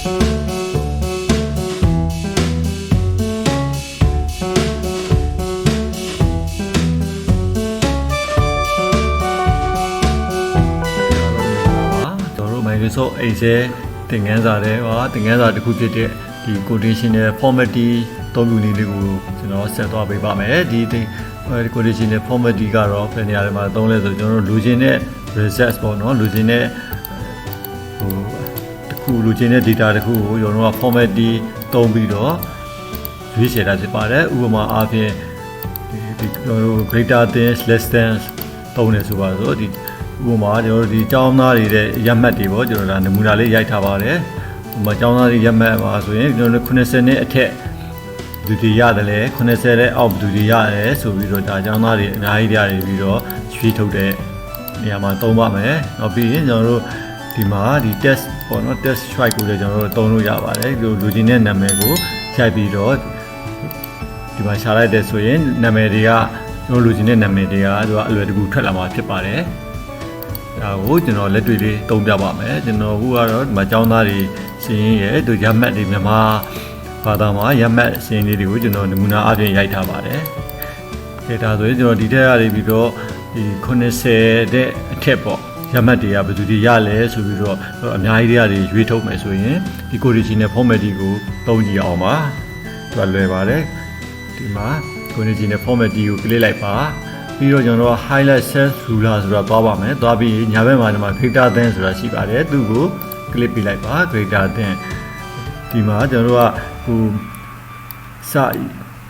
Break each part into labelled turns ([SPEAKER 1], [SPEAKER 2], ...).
[SPEAKER 1] ကျွန်တော်တို့ Microsoft Excel သင်ခန်းစာတွေဟာသင်ခန်းစာတစ်ခုဖြစ်တဲ့ဒီ conditional formatty သုံးခုနည်းလေးကိုကျွန်တော်ဆက်သွားပေးပါမယ်ဒီဒီ conditional formatty ကတော့ဘယ်နေရာတွေမှာသုံးလဲဆိုကျွန်တော်တို့လူချင်းတဲ့ result ပေါ့နော်လူချင်းတဲ့ဟိုတစ် ခုလူချင်းတဲ့ data တစ်ခုကိုကျွန်တော်တို့က formatty သုံးပြီးတော့ရွေးချယ်တာဖြစ်ပါတယ်ဥပမာအားဖြင့်ဒီဒီကျွန်တော်တို့ greater than less than သုံးတယ်ဆိုပါဆိုဒီဥပမာကျွန်တော်တို့ဒီကျောင်းသားတွေရဲ့ရက်မှတ်တွေပေါ့ကျွန်တော်ဒါနမူနာလေးရိုက်ထားပါတယ်ဥပမာကျောင်းသားတွေရက်မှတ်ပါဆိုရင်ကျွန်တော်တို့90နှစ်အထက်လူတွေရတယ်လေ90တဲ့အောက်လူတွေရတယ်ဆိုပြီးတော့ဒါကျောင်းသားတွေအများကြီးရတယ်ပြီးတော့ရွေးထုတ်တဲ့နေရာမှာသုံးပါမယ်နောက်ပြီးရင်ကျွန်တော်တို့ ဒီမှာဒီ test ပေါ့နော် test strike ကိုလည်းကျွန်တော်တို့သုံးလို့ရပါတယ်ဒီလူချင်းတဲ့နာမည်ကိုရိုက်ပြီးတော့ဒီမှာရှာလိုက်တဲ့ဆိုရင်နာမည်တွေကကျွန်တော်လူချင်းတဲ့နာမည်တွေကသူကအလွယ်တကူထွက်လာမှာဖြစ်ပါတယ်။ဒါကိုကျွန်တော်လက်တွေ့လေးတုံးပြပါမယ်။ကျွန်တော်ခုကတော့ဒီမှာចောင်းသားတွေစီရင်ရဲ့သူရမှတ်တွေမြန်မာဘာသာမှာရမှတ်စီရင်လေးတွေကိုကျွန်တော်နမူနာအပြင်ရိုက်ထားပါတယ်။ဒါဒါဆိုရင်ကျွန်တော်ဒီထက်ရပြီးတော့ဒီ90တဲ့အထက်ပေါ့ ရမှတ်တွေကဘယ်သူတွေရလဲဆိုပြီးတော့အများကြီးတွေရွေးထုတ်မယ်ဆိုရင်ဒီ original format တွေကိုသုံးကြည့်အောင်ပါ။သူကလွယ်ပါတယ်။ဒီမှာ continuity format ကို click လိုက်ပါပြီးတော့ကျွန်တော်တို့ highlight cell ruler ဆိုတာသွားပါမယ်သွားပြီးညာဘက်မှာဒီမှာ greater than ဆိုတာရှိပါတယ်သူ့ကို click ပေးလိုက်ပါ greater than ဒီမှာကျွန်တော်တို့ကဟိုစ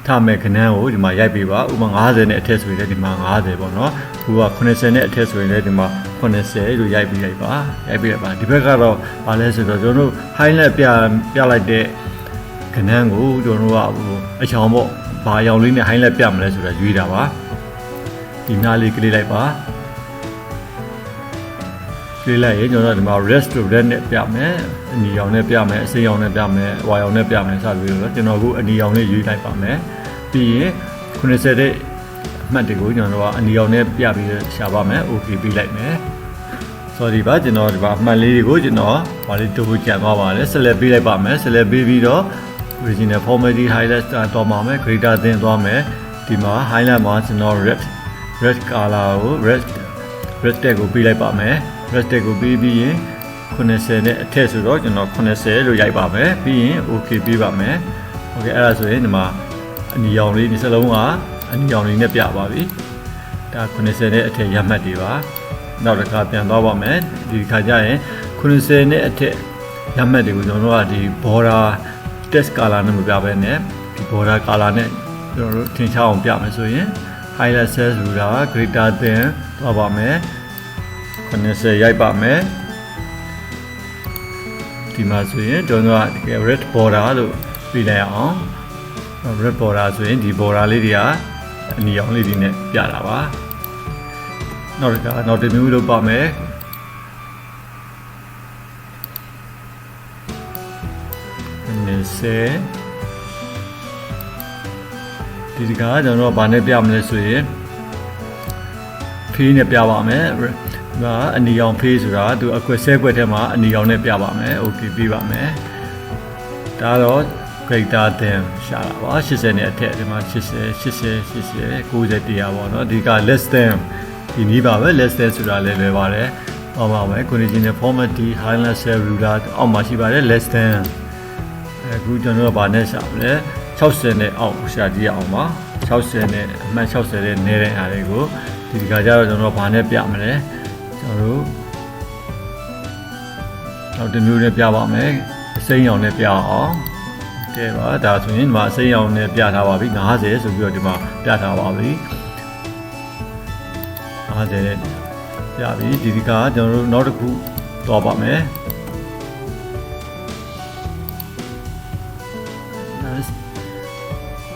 [SPEAKER 1] ထားမဲ့ခဏန်းကိုဒီမှာရိုက်ပေးပါဥပမာ90နဲ့အထက်ဆိုရင်လည်းဒီမှာ90ပေါ့နော်ခုက80နဲ့အထက်ဆိုရင်လည်းဒီမှာ 80လို့ရိုက်ပေးလိုက်ပါရိုက်ပေးလိုက်ပါဒီဘက်ကတော့ဘာလဲဆိုတော့ကျွန်တော်တို့ highlight ပြပြလိုက်တဲ့ခဏန်းကိုကျွန်တော်တို့ကဟိုအချောင်ပေါ့ဘာအရောင်လေးနဲ့ဟိုင်းလက်ပြမလဲဆိုတာရွေးတာပါဒီနားလေးကလေးလိုက်ပါကလေးလိုက်ရင်ကျွန်တော်တို့ဒီမှာ restaurant နဲ့ပြမယ်အနီရောင်နဲ့ပြမယ်အစိမ်းရောင်နဲ့ပြမယ်ဝါရောင်နဲ့ပြမယ်စသဖြင့်လို့ကျွန်တော်ကအနီရောင်လေးရွေးလိုက်ပါမယ်ပြီးရင်90တဲ့အ မှတ်တွေကိုကျွန်တော်တို့ကအနီရောင်နဲ့ပြပြီးရှာပါမယ် okay ပြီးလိုက်မယ် sorry ပါကျွန်တော်ဒီမှာအမှတ်လေးတွေကိုကျွန်တော်ဘာလေးတူကြံသွားပါတယ် select ပေးလိုက်ပါမယ် select ပေးပြီးတော့ original formatting highlight တော့မှာမယ် greater than သွားမယ်ဒီမှာ highlight မှာကျွန်တော် red red color ကို red red tag ကိုပေးလိုက်ပါမယ် red tag ကိုပေးပြီးရင်90နဲ့အထက်ဆိုတော့ကျွန်တော်90လို့ရိုက်ပါမယ်ပြီးရင် okay ပေးပါမယ် okay အဲ့ဒါဆိုရင်ဒီမှာအနီရောင်လေးဒီစလုံးက အနီရောင်လေးနဲ့ပြပါပြီဒါ90နဲ့အထက်ရမှတ်တွေပါနောက်တစ်ခါပြန်သွားပါမယ်ဒီခါကျရင်90နဲ့အထက်ရမှတ်တွေကိုကျွန်တော်တို့ကဒီ border test color နဲ့မပြဘဲနဲ့ဒီ border color နဲ့ကျွန်တော်တို့ထင်ရှားအောင်ပြမယ်ဆိုရင် highlight cells ဆိုတာ greater than သွားပါမယ်90ရိုက်ပါမယ်ဒီမှာဆိုရင်ကျွန်တော်တို့ကတကယ် red border လို့ပြလိုက်အောင် red border ဆိုရင်ဒီ border လေးတွေက အနီရောင်လေးတွေနဲ့ပြတာပါ နောက်တစ်ခါနောက်တစ်မျိုးလုပ်ပါမယ်90ဒီတခါကျွန်တော်တို့ကဘာနဲ့ပြမလဲဆိုရင်ဖေးနဲ့ပြပါမယ်ဒါအနီရောင်ဖေးဆိုတာသူအကွက်ဆဲကွက်ထဲမှာအနီရောင်နဲ့ပြပါမယ်โอเคပြပါမယ်ဒါတော့ greater than ရှာတာပါ80နဲ့အထက်ဒီမှာ80 80 80 90တရားပေါ့နော်ဒီက less than ဒီနည်းပါပဲ less than ဆိုတာလည်းလွယ်ပါတယ်။ဟောပါမယ် conditional format d highlight cell ruler အောက်မှာရှိပါတယ် less than အခုကျွန်တော်တို့ကဗာနဲ့ရှာမလဲ60နဲ့အောက်ရှာကြည့်အောင်ပါ60နဲ့အမှတ်60နဲ့နေတဲ့အားတွေကိုဒီဒီကကြတော့ကျွန်တော်တို့ဗာနဲ့ပြမလဲကျွန်တော်တို့နောက်တစ်မျိုးနဲ့ပြပါမယ်အစိမ်းရောင်နဲ့ပြအောင် ကဲပါဒါဆိုရင်ဒီမှာအစိမ်းရောင်နဲ့ပြထားပါပြီ90ဆိုပြီးတော့ဒီမှာပြထားပါပြီ50နဲ့ပြပြီဒီဒီကကျွန်တော်တို့နောက်တစ်ခုသွားပါမယ်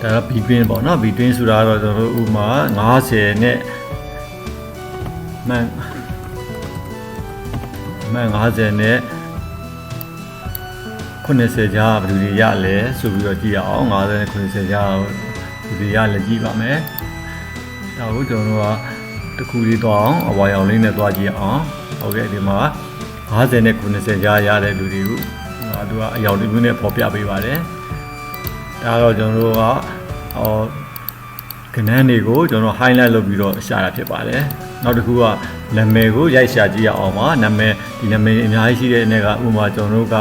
[SPEAKER 1] ဒါက between ပေါ့နော် between ဆိုတာကတော့ကျွန်တော်တို့ဥမာ90နဲ့မှန်မှန်50နဲ့ 90ကြားဘယ်သူတွေရလဲဆိုပြီးတော့ကြည့်ရအောင်50နဲ့90ကြားဘယ်သူတွေရလဲကြည့်ပါမယ်ဒါကိုကျွန်တော်တို့ကတစ်ခုလေးသွားအောင်အဝါရောင်လေးနဲ့သွားကြည့်အောင်ဟုတ်ကဲ့ဒီမှာ50နဲ့90ကြားရတဲ့လူတွေကိုဒါသူကအယောင်တစ်မျိုးနဲ့ပေါ်ပြပေးပါတယ်ဒါတော့ကျွန်တော်တို့ကဟောကနန်းတွေကိုကျွန်တော် highlight လုပ်ပြီးတော့ရှာတာဖြစ်ပါတယ်နောက်တစ်ခုကနာမည်ကိုရိုက်ရှာကြည့်ရအောင်ပါနာမည်ဒီနာမည်အများကြီးရှိတဲ့အနေကဥပမာကျွန်တော်တို့က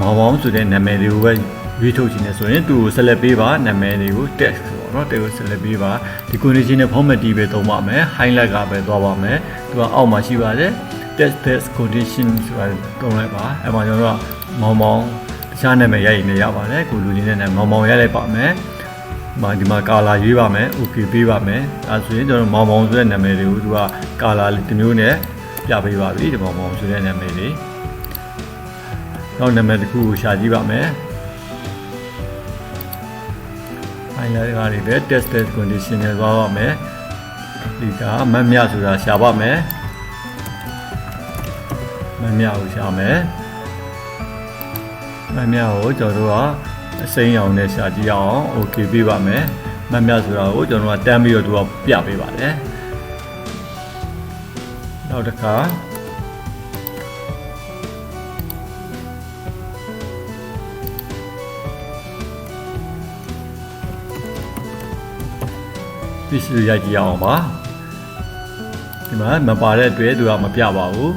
[SPEAKER 1] မောင်မောင်ဆိုတဲ့နာမည်တွေကိုပဲရွေးထုတ်ခြင်းနဲ့ဆိုရင်သူ့ကိုဆက်လက်ပေးပါနာမည်တွေကို text ပေါ့နော်တဲကိုဆက်လက်ပေးပါဒီ condition နဲ့ format တီးပဲသုံးပါမယ် highlight ကပဲသွားပါမယ်သူကအောက်မှာရှိပါတယ် test test condition ဆိုတာတုံးလိုက်ပါအဲ့မှာကျွန်တော်တို့ကမောင်မောင်တခြားနာမည်ရိုက်နေရပါတယ်ကိုလူချင်းနဲ့မောင်မောင်ရိုက်လိုက်ပါမယ်ဒီမှာဒီမှာ color ရွေးပါမယ် okay ပေးပါမယ်အဲဆိုရင်ကျွန်တော်မောင်မောင်ဆိုတဲ့နာမည်တွေကိုသူက color လေးတစ်မျိုးနဲ့ပြပေးပါပြီဒီမောင်မောင်ဆိုတဲ့နာမည်လေး နောက်နာမည်တစ်ခုကိုရှာကြည့်ပါမယ် highlight ကတွေပဲ tested condition နဲ့သွားပါမယ်ဒီကမတ်မြဆိုတာရှာပါမယ်မတ်မြကိုရှာမယ်မတ်မြကိုကျွန်တော်တို့ကအစိမ်းရောင်နဲ့ရှာကြည့်အောင် okay ပြပါမယ်မတ်မြဆိုတာကိုကျွန်တော်တို့ကတန်းပြီးတော့သူကပြပေးပါတယ်နောက်တစ်ခါ ပြည့်စုံရိုက်ကြည့်အောင်ပါဒီမှာမပါတဲ့အတွက်သူကမပြပါဘူး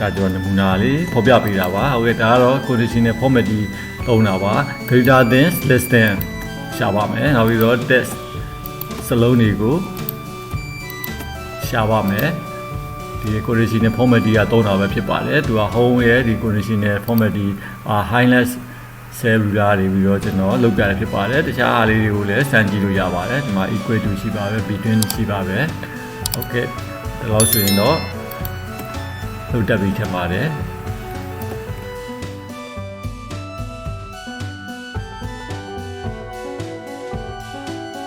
[SPEAKER 1] ဒါကျွန်တော်နမူနာလေးဖော်ပြပေးတာပါဟုတ်ကဲ့ဒါကတော့ conditional format ကြီးသုံးတာပါ greater than less than ရှာပါမယ်နောက်ပြီးတော့ test စလုံးတွေကိုရှာပါမယ်ဒီ conditional format ကြီးကသုံးတာပဲဖြစ်ပါတယ်သူက home ရဲ့ဒီ conditional format ကြီးအာ cell ruler တွေပြီးတော့ကျွန်တော်လောက်ပြရဖြစ်ပါတယ်တခြားအားလေးတွေကိုလည်းစမ်းကြည့်လို့ရပါတယ်ဒီမှာ equal to ရှိပါပဲ between ရှိပါပဲ okay ဒါလို့ဆိုရင်တော့လောက်တက်ပြီးထင်ပါတယ်